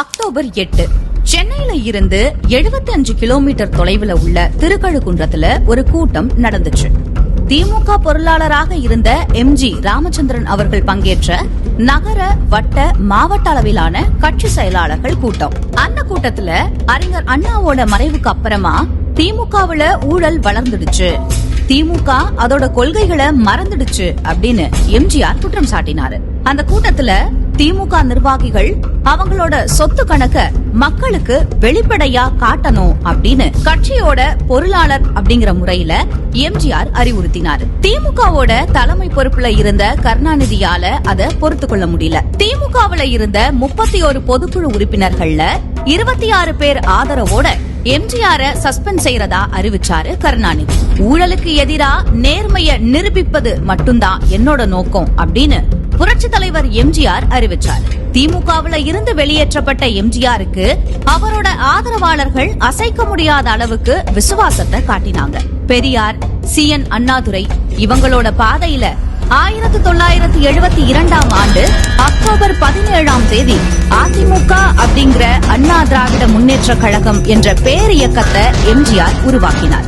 October எட்டு. சென்னையில இருந்து 75 கிலோமீட்டர் தொலைவில் உள்ள திருக்கழுக்குன்றத்துல ஒரு கூட்டம் நடந்துச்சு. திமுக பொருளாளராக இருந்த எம்ஜி ராமச்சந்திரன் அவர்கள் பங்கேற்ற நகர வட்ட மாவட்ட அளவிலான கட்சி செயலாளர்கள் கூட்டம். அந்த கூட்டத்துல அறிஞர் அண்ணாவோட மறைவுக்கு அப்புறமா திமுகவுல ஊழல் வளர்ந்துடுச்சு. திமுக அதோட கொள்கைகளை மறந்துடுச்சு அப்படின்னு எம்ஜிஆர் குற்றம் சாட்டினாரு. அந்த கூட்டத்துல திமுக நிர்வாகிகள் அவங்களோட சொத்து கணக்க மக்களுக்கு வெளிப்படையா காட்டணும் அப்படின்னு கட்சியோட பொருளாளர் அப்படிங்கிற முறையில எம்ஜிஆர் அறிவுறுத்தினார். திமுகவோட தலைமை பொறுப்புல இருந்த கருணாநிதியால அதை பொறுத்து கொள்ள முடியல. திமுகவுல இருந்த முப்பத்தி ஒரு பொதுக்குழு உறுப்பினர்கள்ல இருபத்தி ஆறு பேர் ஆதரவோட எம்ஜிஆர சஸ்பெண்ட் செய்யறதா அறிவிச்சாரு கருணாநிதி. ஊழலுக்கு எதிரா நேர்மைய நிரூபிப்பது மட்டும்தான் என்னோட நோக்கம் அப்படின்னு புரட்சி தலைவர் எம்ஜிஆர் அறிவிச்சார். திமுகவுல இருந்து வெளியேற்றப்பட்ட எம்ஜிஆருக்கு அவரோட ஆதரவாளர்கள் அசைக்க முடியாத அளவுக்கு விசுவாசத்தை காட்டினாங்க. பெரியார் சி. என். அண்ணாதுரை இவங்களோட பாதையில ஆயிரத்தி தொள்ளாயிரத்தி எழுபத்தி இரண்டாம் ஆண்டு அக்டோபர் பதினேழாம் தேதி அதிமுக அப்படிங்கிற அண்ணா திராவிட முன்னேற்ற கழகம் என்ற பேரியக்கத்தை எம்ஜிஆர் உருவாக்கினார்.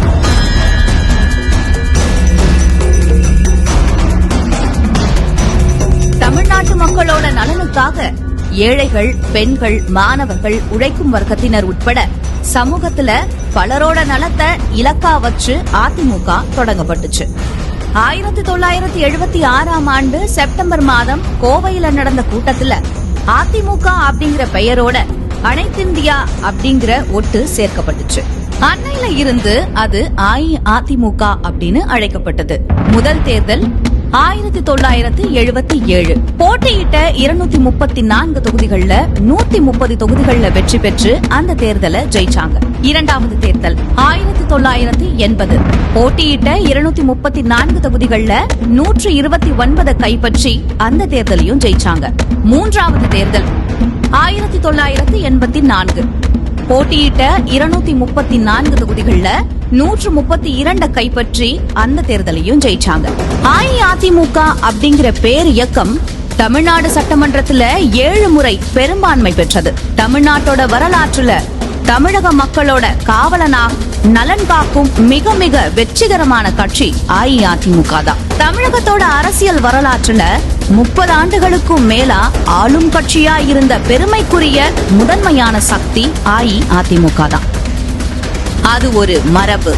நாட்டு மக்களோட நலனுக்காக ஏழைகள் பெண்கள் மாணவர்கள் உழைக்கும் வர்க்கத்தினர் உட்பட சமூகத்துல பலரோட நலத்தை இலக்கா வச்சு அதிமுக தொடங்கப்பட்டுச்சு. ஆயிரத்தி தொள்ளாயிரத்தி எழுபத்தி ஆறாம் ஆண்டு செப்டம்பர் மாதம் கோவையில நடந்த கூட்டத்துல அதிமுக அப்படிங்கிற பெயரோட அனைத்திந்தியா அப்படிங்கிற ஒட்டு சேர்க்கப்பட்டுச்சு. அன்னையில இருந்து அது அஇஅதிமுக அப்படின்னு அழைக்கப்பட்டது. முதல் தேர்தல் ஆயிரத்தி தொள்ளாயிரத்தி எழுபத்தி ஏழு. போட்டியிட்ட இருநூத்தி முப்பத்தி நான்கு தொகுதிகள்ல நூத்தி முப்பது தொகுதிகள்ல வெற்றி பெற்று அந்த தேர்தலை ஜெயிச்சாங்க. இரண்டாவது தேர்தல் ஆயிரத்தி தொள்ளாயிரத்தி எண்பது. போட்டியிட்ட இருநூத்தி முப்பத்தி நான்கு தொகுதிகள்ல நூற்று இருபத்தி ஒன்பதை கைப்பற்றி அந்த தேர்தலையும் ஜெயிச்சாங்க. மூன்றாவது தேர்தல் ஆயிரத்தி தொள்ளாயிரத்தி எண்பத்தி நான்கு. போட்டியிட்ட இருநூத்தி முப்பத்தி நான்கு தொகுதிகள்ல நூற்று முப்பத்தி இரண்ட கைப்பற்றி அந்த தேர்தலையும் ஜெயிச்சாங்க. அஇஅதிமுக அப்படிங்கிற பேர் இயக்கம் தமிழ்நாடு சட்டமன்றத்துல ஏழு முறை பெரும்பான்மை பெற்றது. தமிழ்நாட்டோட வரலாற்றுல தமிழக மக்களோட காவலனா நலன் காக்கும் மிக மிக வெற்றிகரமான கட்சி அஇஅதிமுக தான். தமிழகத்தோட அரசியல் வரலாற்றுல முப்பது ஆண்டுகளுக்கும் மேலா ஆளும் கட்சியா இருந்த பெருமைக்குரிய முதன்மையான சக்தி அஇஅதிமுக தான். அது ஒரு மரபு.